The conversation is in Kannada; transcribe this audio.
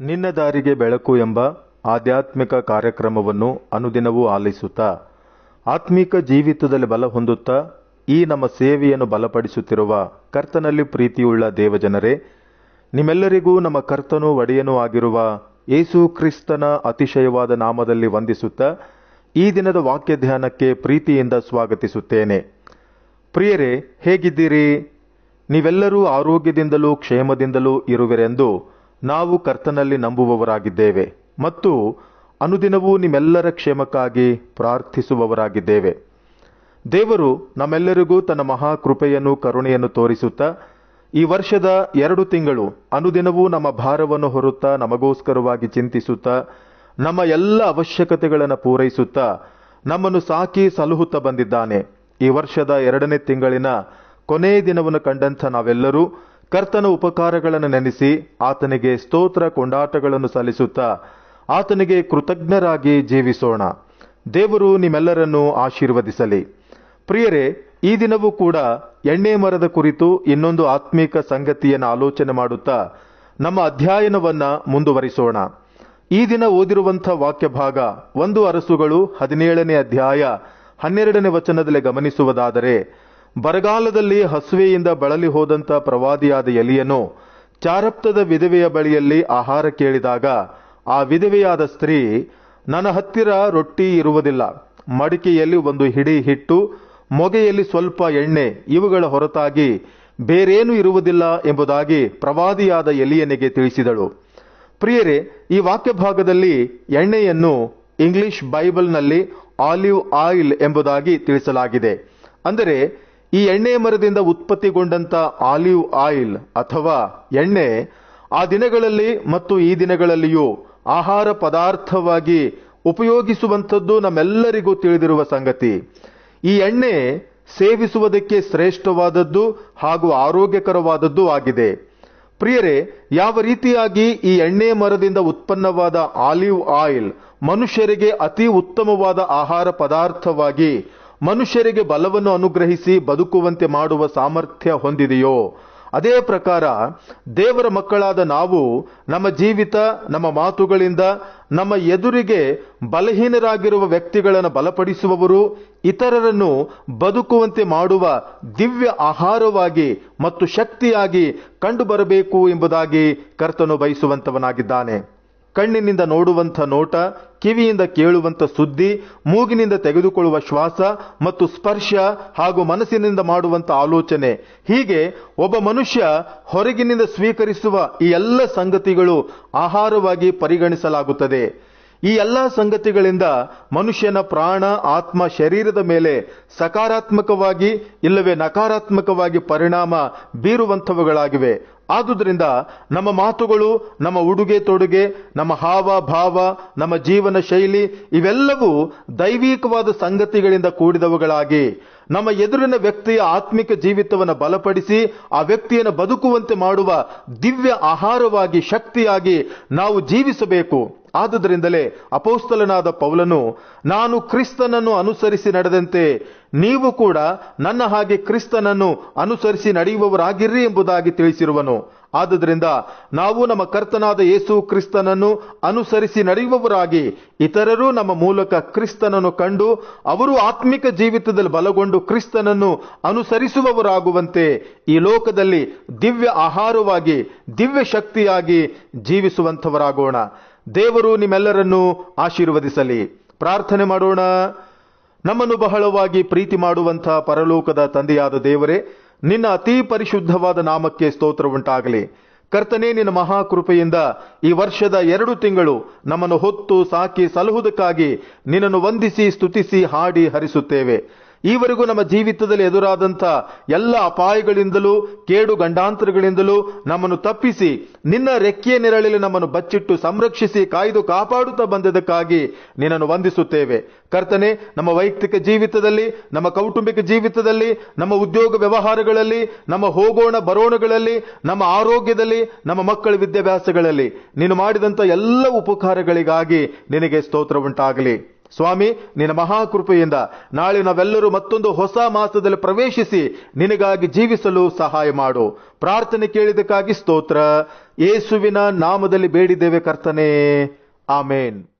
ನಿನ್ನ ದಾರಿಗೆ ಬೆಳಕು ಎಂಬ ಆಧ್ಯಾತ್ಮಿಕ ಕಾರ್ಯಕ್ರಮವನ್ನು ಅನುದಿನವೂ ಆಲಿಸುತ್ತಾ, ಆತ್ಮಿಕ ಜೀವಿತದಲ್ಲಿ ಬಲ ಹೊಂದುತ್ತಾ, ಈ ನಮ್ಮ ಸೇವೆಯನ್ನು ಬಲಪಡಿಸುತ್ತಿರುವ ಕರ್ತನಲ್ಲಿ ಪ್ರೀತಿಯುಳ್ಳ ದೇವಜನರೇ, ನಿಮ್ಮೆಲ್ಲರಿಗೂ ನಮ್ಮ ಕರ್ತನೂ ಒಡೆಯನೂ ಆಗಿರುವ ಯೇಸು ಕ್ರಿಸ್ತನ ಅತಿಶಯವಾದ ನಾಮದಲ್ಲಿ ವಂದಿಸುತ್ತಾ, ಈ ದಿನದ ವಾಕ್ಯ ಧ್ಯಾನಕ್ಕೆ ಪ್ರೀತಿಯಿಂದ ಸ್ವಾಗತಿಸುತ್ತೇನೆ. ಪ್ರಿಯರೇ, ಹೇಗಿದ್ದೀರಿ? ನೀವೆಲ್ಲರೂ ಆರೋಗ್ಯದಿಂದಲೂ ಕ್ಷೇಮದಿಂದಲೂ ಇರುವಿರೆಂದು ನಾವು ಕರ್ತನಲ್ಲಿ ನಂಬುವವರಾಗಿದ್ದೇವೆ ಮತ್ತು ಅನುದಿನವೂ ನಿಮ್ಮೆಲ್ಲರ ಕ್ಷೇಮಕ್ಕಾಗಿ ಪ್ರಾರ್ಥಿಸುವವರಾಗಿದ್ದೇವೆ. ದೇವರು ನಮ್ಮೆಲ್ಲರಿಗೂ ತನ್ನ ಮಹಾಕೃಪೆಯನ್ನು, ಕರುಣೆಯನ್ನು ತೋರಿಸುತ್ತಾ, ಈ ವರ್ಷದ ಎರಡು ತಿಂಗಳು ಅನುದಿನವೂ ನಮ್ಮ ಭಾರವನ್ನು ಹೊರುತ್ತಾ, ನಮಗೋಸ್ಕರವಾಗಿ ಚಿಂತಿಸುತ್ತಾ, ನಮ್ಮ ಎಲ್ಲ ಅವಶ್ಯಕತೆಗಳನ್ನು ಪೂರೈಸುತ್ತಾ, ನಮ್ಮನ್ನು ಸಾಕಿ ಸಲಹುತ್ತಾ ಬಂದಿದ್ದಾನೆ. ಈ ವರ್ಷದ ಎರಡನೇ ತಿಂಗಳಿನ ಕೊನೆಯ ದಿನವನ್ನು ಕಂಡಂಥ ನಾವೆಲ್ಲರೂ ಕರ್ತನ ಉಪಕಾರಗಳನ್ನು ನೆನೆಸಿ ಆತನಿಗೆ ಸ್ತೋತ್ರ ಕೊಂಡಾಟಗಳನ್ನು ಸಲ್ಲಿಸುತ್ತಾ ಆತನಿಗೆ ಕೃತಜ್ಞರಾಗಿ ಜೀವಿಸೋಣ. ದೇವರು ನಿಮ್ಮೆಲ್ಲರನ್ನು ಆಶೀರ್ವದಿಸಲಿ. ಪ್ರಿಯರೇ, ಈ ದಿನವೂ ಕೂಡ ಎಣ್ಣೆ ಮರದ ಕುರಿತು ಇನ್ನೊಂದು ಆತ್ಮೀಕ ಸಂಗತಿಯನ್ನು ಆಲೋಚನೆ ಮಾಡುತ್ತಾ ನಮ್ಮ ಅಧ್ಯಯನವನ್ನ ಮುಂದುವರಿಸೋಣ. ಈ ದಿನ ಓದಿರುವಂಥ ವಾಕ್ಯ ಭಾಗ ಒಂದು ಅರಸುಗಳು ಹದಿನೇಳನೇ ಅಧ್ಯಾಯ ಹನ್ನೆರಡನೇ ವಚನದಲ್ಲಿ ಗಮನಿಸುವುದಾದರೆ ಬರಗಾಲದಲ್ಲಿ ಹಸುವೆಯಿಂದ ಬಳಲಿ ಹೋದಂಥ ಪ್ರವಾದಿಯಾದ ಎಲಿಯನು ಚಾರಪ್ತದ ವಿಧವೆಯ ಬಳಿಯಲ್ಲಿ ಆಹಾರ ಕೇಳಿದಾಗ ಆ ವಿಧವೆಯಾದ ಸ್ತ್ರೀ, ನನ್ನ ಹತ್ತಿರ ರೊಟ್ಟಿ ಇರುವುದಿಲ್ಲ. ಮಡಿಕೆಯಲ್ಲಿ ಒಂದು ಹಿಡಿ ಹಿಟ್ಟು, ಮೊಗೆಯಲ್ಲಿ ಸ್ವಲ್ಪ ಎಣ್ಣೆ, ಇವುಗಳ ಹೊರತಾಗಿ ಬೇರೇನೂ ಇರುವುದಿಲ್ಲ ಎಂಬುದಾಗಿ ಪ್ರವಾದಿಯಾದ ಎಲಿಯನಿಗೆ ತಿಳಿಸಿದಳು. ಪ್ರಿಯರೇ, ಈ ವಾಕ್ಯ ಭಾಗದಲ್ಲಿ ಎಣ್ಣೆಯನ್ನು ಇಂಗ್ಲಿಷ್ ಬೈಬಲ್ನಲ್ಲಿ ಆಲಿವ್ ಆಯಿಲ್ ಎಂಬುದಾಗಿ ತಿಳಿಸಲಾಗಿದೆ. ಅಂದರೆ ಈ ಎಣ್ಣೆ ಮರದಿಂದ ಉತ್ಪತ್ತಿಗೊಂಡಂತ ಆಲಿವ್ ಆಯಿಲ್ ಅಥವಾ ಎಣ್ಣೆ ಆ ದಿನಗಳಲ್ಲಿ ಮತ್ತು ಈ ದಿನಗಳಲ್ಲಿಯೂ ಆಹಾರ ಪದಾರ್ಥವಾಗಿ ಉಪಯೋಗಿಸುವಂಥದ್ದು ನಮ್ಮೆಲ್ಲರಿಗೂ ತಿಳಿದಿರುವ ಸಂಗತಿ. ಈ ಎಣ್ಣೆ ಸೇವಿಸುವುದಕ್ಕೆ ಶ್ರೇಷ್ಠವಾದದ್ದು ಹಾಗೂ ಆರೋಗ್ಯಕರವಾದದ್ದು ಆಗಿದೆ. ಪ್ರಿಯರೇ, ಯಾವ ರೀತಿಯಾಗಿ ಈ ಎಣ್ಣೆ ಮರದಿಂದ ಉತ್ಪನ್ನವಾದ ಆಲಿವ್ ಆಯಿಲ್ ಮನುಷ್ಯರಿಗೆ ಅತಿ ಉತ್ತಮವಾದ ಆಹಾರ ಪದಾರ್ಥವಾಗಿ ಮನುಷ್ಯರಿಗೆ ಬಲವನ್ನು ಅನುಗ್ರಹಿಸಿ ಬದುಕುವಂತೆ ಮಾಡುವ ಸಾಮರ್ಥ್ಯ ಹೊಂದಿದೆಯೋ? ಅದೇ ಪ್ರಕಾರ ದೇವರ ಮಕ್ಕಳಾದ ನಾವು ನಮ್ಮ ಜೀವಿತ, ನಮ್ಮ ಮಾತುಗಳಿಂದ ನಮ್ಮ ಎದುರಿಗೆ ಬಲಹೀನರಾಗಿರುವ ವ್ಯಕ್ತಿಗಳನ್ನು ಬಲಪಡಿಸುವವರು, ಇತರರನ್ನು ಬದುಕುವಂತೆ ಮಾಡುವ ದಿವ್ಯ ಆಹಾರವಾಗಿ ಮತ್ತು ಶಕ್ತಿಯಾಗಿ ಕಂಡುಬರಬೇಕು ಎಂಬುದಾಗಿ ಕರ್ತನು ಬಯಸುವಂತವನಾಗಿದ್ದಾನೆ. ಕಣ್ಣಿನಿಂದ ನೋಡುವಂಥ ನೋಟ, ಕಿವಿಯಿಂದ ಕೇಳುವಂಥ ಸುದ್ದಿ, ಮೂಗಿನಿಂದ ತೆಗೆದುಕೊಳ್ಳುವ ಶ್ವಾಸ ಮತ್ತು ಸ್ಪರ್ಶ ಹಾಗೂ ಮನಸ್ಸಿನಿಂದ ಮಾಡುವಂಥ ಆಲೋಚನೆ. ಹೀಗೆ ಒಬ್ಬ ಮನುಷ್ಯ ಹೊರಗಿನಿಂದ ಸ್ವೀಕರಿಸುವ ಈ ಎಲ್ಲ ಸಂಗತಿಗಳು ಆಹಾರವಾಗಿ ಪರಿಗಣಿಸಲಾಗುತ್ತದೆ. ಈ ಎಲ್ಲ ಸಂಗತಿಗಳಿಂದ ಮನುಷ್ಯನ ಪ್ರಾಣ, ಆತ್ಮ, ಶರೀರದ ಮೇಲೆ ಸಕಾರಾತ್ಮಕವಾಗಿ ಇಲ್ಲವೇ ನಕಾರಾತ್ಮಕವಾಗಿ ಪರಿಣಾಮ ಬೀರುವಂಥವುಗಳಾಗಿವೆ. ಆದುದರಿಂದ ನಮ್ಮ ಮಾತುಗಳು, ನಮ್ಮ ಉಡುಗೆ ತೊಡುಗೆ, ನಮ್ಮ ಹಾವ, ಭಾವ, ನಮ್ಮ ಜೀವನ ಶೈಲಿ ಇವೆಲ್ಲವೂ ದೈವಿಕವಾದ ಸಂಗತಿಗಳಿಂದ ಕೂಡಿದವುಗಳಾಗಿ. ನಮ್ಮ ಎದುರಿನ ವ್ಯಕ್ತಿಯ ಆತ್ಮಿಕ ಜೀವಿತವನ್ನು ಬಲಪಡಿಸಿ, ಆ ವ್ಯಕ್ತಿಯನ್ನು ಬದುಕುವಂತೆ ಮಾಡುವ ದಿವ್ಯ ಆಹಾರವಾಗಿ, ಶಕ್ತಿಯಾಗಿ ನಾವು ಜೀವಿಸಬೇಕು. ಆದುದರಿಂದಲೇ ಅಪೌಸ್ತಲನಾದ ಪೌಲನು, ನಾನು ಕ್ರಿಸ್ತನನ್ನು ಅನುಸರಿಸಿ ನಡೆದಂತೆ ನೀವು ಕೂಡ ನನ್ನ ಹಾಗೆ ಕ್ರಿಸ್ತನನ್ನು ಅನುಸರಿಸಿ ನಡೆಯುವವರಾಗಿರ್ರಿ ಎಂಬುದಾಗಿ ತಿಳಿಸಿರುವನು. ಆದುದರಿಂದ ನಾವು ನಮ್ಮ ಕರ್ತನಾದ ಯೇಸು ಕ್ರಿಸ್ತನನ್ನು ಅನುಸರಿಸಿ ನಡೆಯುವವರಾಗಿ, ಇತರರು ನಮ್ಮ ಮೂಲಕ ಕ್ರಿಸ್ತನನ್ನು ಕಂಡು, ಅವರು ಆತ್ಮಿಕ ಜೀವಿತದಲ್ಲಿ ಬಲಗೊಂಡು ಕ್ರಿಸ್ತನನ್ನು ಅನುಸರಿಸುವವರಾಗುವಂತೆ ಈ ಲೋಕದಲ್ಲಿ ದಿವ್ಯ ಆಹಾರವಾಗಿ, ದಿವ್ಯ ಶಕ್ತಿಯಾಗಿ ಜೀವಿಸುವಂಥವರಾಗೋಣ. ದೇವರು ನಿಮ್ಮೆಲ್ಲರನ್ನು ಆಶೀರ್ವದಿಸಲಿ. ಪ್ರಾರ್ಥನೆ ಮಾಡೋಣ. ನಮ್ಮನ್ನು ಬಹಳವಾಗಿ ಪ್ರೀತಿ ಮಾಡುವಂಥ ಪರಲೋಕದ ತಂದೆಯಾದ ದೇವರೇ ನಿನ್ನ ಅತಿ ಪರಿಶುದ್ಧವಾದ ನಾಮಕ್ಕೆ ಸ್ತೋತ್ರ ಉಂಟಾಗಲಿ ಕರ್ತನೇ, ನಿನ್ನ ಮಹಾಕೃಪೆಯಿಂದ ಈ ವರ್ಷದ ಎರಡು ತಿಂಗಳು ನಮ್ಮನ್ನು ಹೊತ್ತು ಸಾಕಿ ಸಲಹುವುದಕ್ಕಾಗಿ ನಿನ್ನನ್ನು ವಂದಿಸಿ, ಸ್ತುತಿಸಿ, ಹಾಡಿ ಹರಿಸುತ್ತೇವೆ. ಈವರೆಗೂ ನಮ್ಮ ಜೀವಿತದಲ್ಲಿ ಎದುರಾದಂಥ ಎಲ್ಲ ಅಪಾಯಗಳಿಂದಲೂ, ಕೇಡು ಗಂಡಾಂತರಗಳಿಂದಲೂ ನಮ್ಮನ್ನು ತಪ್ಪಿಸಿ, ನಿನ್ನ ರೆಕ್ಕೆಯ ನೆರಳಲ್ಲಿ ನಮ್ಮನ್ನು ಬಚ್ಚಿಟ್ಟು ಸಂರಕ್ಷಿಸಿ, ಕಾಯ್ದು ಕಾಪಾಡುತ್ತಾ ಬಂದದಕ್ಕಾಗಿ ನಿನ್ನನ್ನು ವಂದಿಸುತ್ತೇವೆ. ಕರ್ತನೆ, ನಮ್ಮ ವೈಯಕ್ತಿಕ ಜೀವಿತದಲ್ಲಿ, ನಮ್ಮ ಕೌಟುಂಬಿಕ ಜೀವಿತದಲ್ಲಿ, ನಮ್ಮ ಉದ್ಯೋಗ ವ್ಯವಹಾರಗಳಲ್ಲಿ, ನಮ್ಮ ಹೋಗೋಣ ಬರೋಣಗಳಲ್ಲಿ, ನಮ್ಮ ಆರೋಗ್ಯದಲ್ಲಿ, ನಮ್ಮ ಮಕ್ಕಳ ವಿದ್ಯಾಭ್ಯಾಸಗಳಲ್ಲಿ, ನೀನು ಮಾಡಿದಂಥ ಎಲ್ಲ ಉಪಕಾರಗಳಿಗಾಗಿ ನಿನಗೆ ಸ್ತೋತ್ರ ಉಂಟಾಗಲಿ. ಸ್ವಾಮಿ, ನಿನ್ನ ಮಹಾಕೃಪೆಯಿಂದ ನಾಳೆ ನಾವೆಲ್ಲರೂ ಮತ್ತೊಂದು ಹೊಸ ಮಾಸದಲ್ಲಿ ಪ್ರವೇಶಿಸಿ ನಿನಗಾಗಿ ಜೀವಿಸಲು ಸಹಾಯ ಮಾಡು. ಪ್ರಾರ್ಥನೆ ಕೇಳಿದಕ್ಕಾಗಿ ಸ್ತೋತ್ರ. ಏಸುವಿನ ನಾಮದಲ್ಲಿ ಬೇಡಿದ್ದೇವೆ ಕರ್ತನೇ. ಆಮೇನ್.